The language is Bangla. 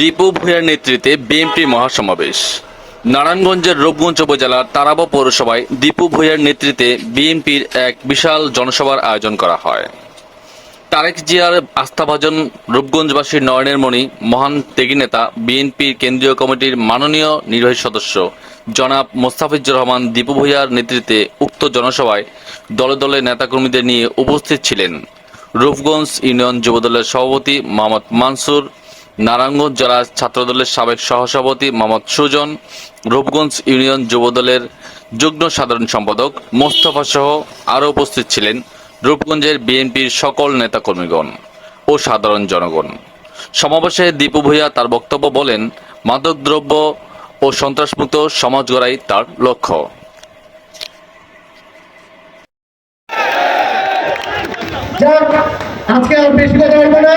দীপু ভূঁইয়ার নেতৃত্বে বিএনপি মহাসমাবেশ। নারায়ণগঞ্জের রূপগঞ্জ উপজেলার তারাব পৌরসভায় দীপু ভূঁইয়ার নেতৃত্বে বিএনপির এক বিশাল জনসভার আয়োজন করা হয়। তারেক জিয়ার আস্থাভাজন রূপগঞ্জবাসীর নয়নের মণি, মহান ত্যাগী নেতা বিএনপির কেন্দ্রীয় কমিটির মাননীয় নির্বাহী সদস্য জনাব মোস্তাফিজুর রহমান দীপু ভূঁইয়ার নেতৃত্বে উক্ত জনসভায় দলে দলে নেতাকর্মীদের নিয়ে উপস্থিত ছিলেন। রূপগঞ্জ ইউনিয়ন যুবদলের সভাপতি মোহাম্মদ মানসুর নারায়ণগঞ্জ জেলা ছাত্রদলের সাবেক সহসভাপতি মোহাম্মদ সুজন, রূপগঞ্জ ইউনিয়ন যুবদলের যুগ্ম সাধারণ সম্পাদক মোস্তফা সহ আরও উপস্থিত ছিলেন রূপগঞ্জের বিএনপির সকল নেতাকর্মীগণ ও সাধারণ জনগণ। সমাবেশে দীপু ভূঁইয়া তার বক্তব্য বলেন, মাদকদ্রব্য ও সন্ত্রাসমুক্ত সমাজ গড়াই তার লক্ষ্য। আজকে আর বেশি কথা বলব না।